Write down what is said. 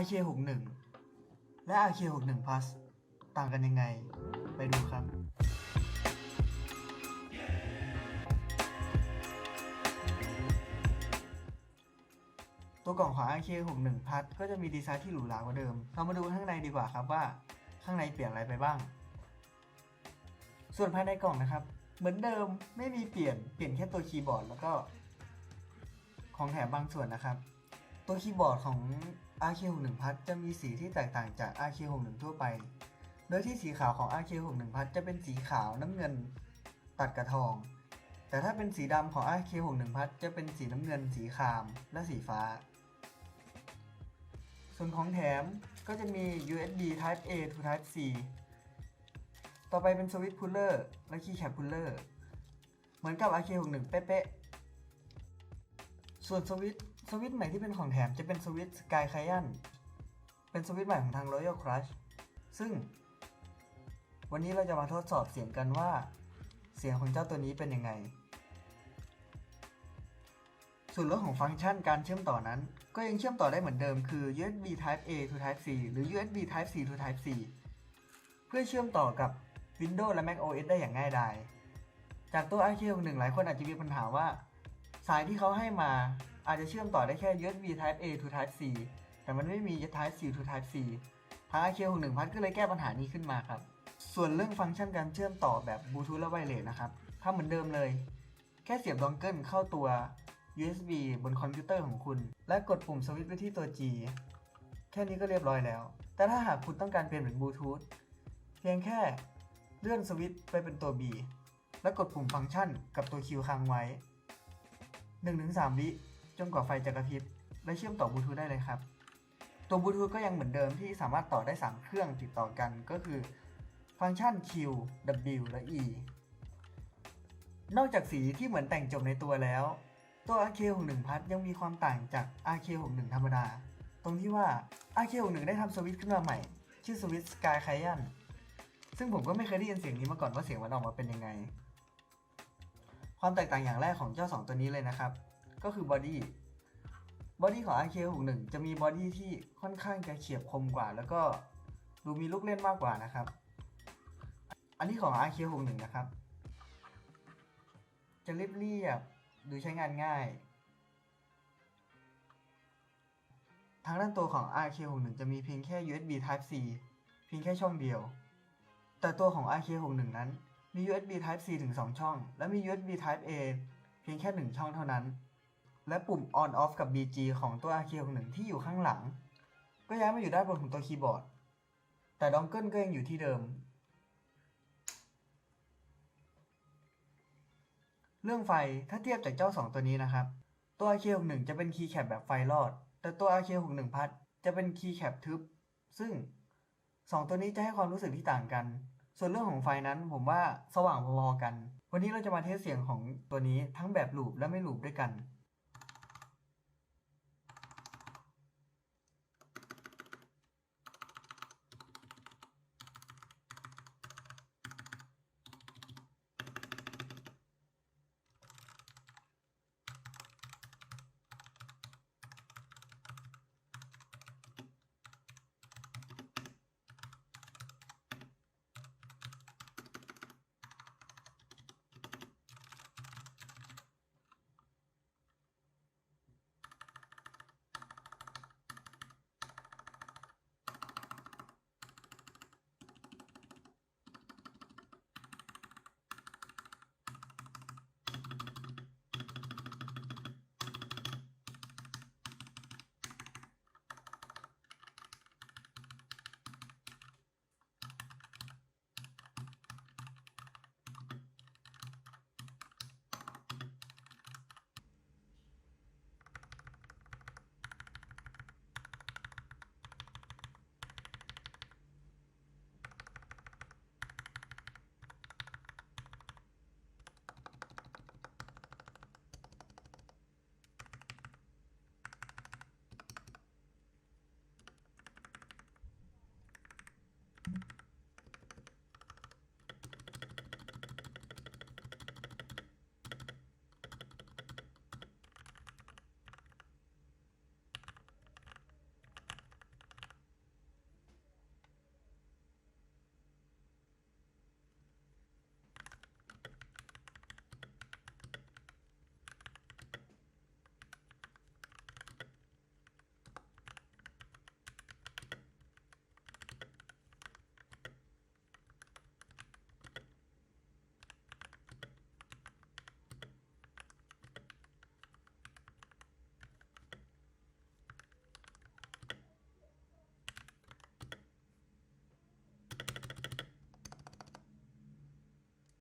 RK61 และ RK61 Plus ต่างกันยังไง ไปดูครับ ตัวกล่องของ RK61 Plus ก็จะมีดีไซน์ที่หรูหรากว่าเดิม เรามาดูข้างในดีกว่าครับว่า ข้างในเปลี่ยนอะไรไปบ้าง ส่วนภายในกล่องนะครับ เหมือนเดิมไม่มีเปลี่ยนเปลี่ยนแค่ตัวคีย์บอร์ดแล้วก็ของแถมบางส่วนนะครับ ตัวคีย์บอร์ดของ RK61 Plus จะมีสีที่แตกต่างจาก RK61 ทั่วไป โดยที่สีขาวของ RK61 Plus จะเป็นสีขาวน้ำเงินตัดกระทอง แต่ถ้าเป็นสีดำของ RK61 Plus จะเป็นสีน้ำเงิน สีคราม และสีฟ้า ส่วนของแถมก็จะมี USB Type A to Type C ต่อไปเป็นสวิตช์พูลเลอร์และคีย์แคปพูลเลอร์ เหมือนกับ RK61 เป๊ะๆ ส่วนสวิตช์ สวิตช์ใหม่ที่เป็นของแถมจะเป็นสวิตช์ Sky c a y a n เป็นสวิตช์ใหม่ของทาง Royal Crush ซึ่ง วันนี้เราจะมาทดสอบเสียงกันว่า เสียงของเจ้าตัวนี้เป็นยังไง ส่วนเรื่องของฟังก์ชันการเชื่อมต่อนั้น ก็ยังเชื่อมต่อได้เหมือนเดิมคือ USB Type A to Type C หรือ USB Type C to Type C เพื่อเชื่อมต่อกับ Windows และ Mac OS ได้อย่างง่ายดาย จากตัว RK61 หลายคนอาจจะมีปัญหาว่า สายที่เขาให้มาอาจจะเชื่อมต่อได้แค่ USB Type A to Type C แต่มันไม่มี Type C to Type C ทาง RK61 พัดก็เลยแก้ปัญหานี้ขึ้นมาครับ ส่วนเรื่องฟังก์ชันการเชื่อมต่อแบบบลูทูธและไวเลสนะครับทำเหมือนเดิมเลย แค่เสียบดองเกิลเข้าตัว USB บนคอมพิวเตอร์ของคุณ และกดปุ่มสวิตช์ไปที่ตัว G แค่นี้ก็เรียบร้อยแล้ว แต่ถ้าหากคุณต้องการเปลี่ยนเป็นบลูทูธเพียงแค่เลื่อนสวิตช์ไปเป็นตัว B และกดปุ่มฟังก์ชันกับตัว Q ค้างไว้ 1-3 วิจนกว่าไฟจะกระพริบและเชื่อมต่อบลูทูธได้เลยครับ ตัวบลูทูธก็ยังเหมือนเดิมที่สามารถต่อได้ 3 เครื่องติดต่อกันก็คือฟังก์ชัน Q W และ E นอกจากสีที่เหมือนแต่งจบในตัวแล้ว ตัว RK61 พัดยังมีความต่างจาก RK61 ธรรมดา ตรงที่ว่า RK61 ได้ทำสวิตช์ขึ้นมาใหม่ ชื่อสวิตช์ Sky c a y a n ซึ่งผมก็ไม่เคยได้ยินเสียงนี้มาก่อนว่าเสียงมันออกมาเป็นยังไง ความแตกต่างอย่างแรกของเจ้า 2 ตัวนี้เลยนะครับ ก็คือบอดี้บอดี้ของ RK61 จะมีบอดี้ที่ค่อนข้างจะเฉียบคมกว่า แล้วก็ดูมีลูกเล่นมากกว่านะครับ อันนี้ของ RK61 นะครับ จะเรียบเรียบๆดูใช้งานง่าย ทางด้านตัวของ RK61 จะมีเพียงแค่ USB Type C เพียงแค่ช่องเดียว แต่ตัวของ RK61 นั้น มี USB Type C ถึง 2 ช่อง และมี USB Type A เพียงแค่ 1 ช่องเท่านั้น และปุ่ม On Off กับ BG ของตัว RK61 ที่อยู่ข้างหลัง ก็ย้ายมาอยู่ด้านบนของตัวคีย์บอร์ด แต่ดองเกิลก็ยังอยู่ที่เดิม เรื่องไฟถ้าเทียบจากเจ้า 2 ตัวนี้นะครับ ตัว RK61 จะเป็นคีย์แคปแบบไฟรอด แต่ตัว RK61 พัดจะเป็นคีย์แคปทึบ ซึ่ง 2 ตัวนี้จะให้ความรู้สึกที่ต่างกัน ส่วนเรื่องของไฟนั้นผมว่าสว่างพอๆกัน วันนี้เราจะมาเทสเสียงของตัวนี้ทั้งแบบลูปและไม่ลูปด้วยกัน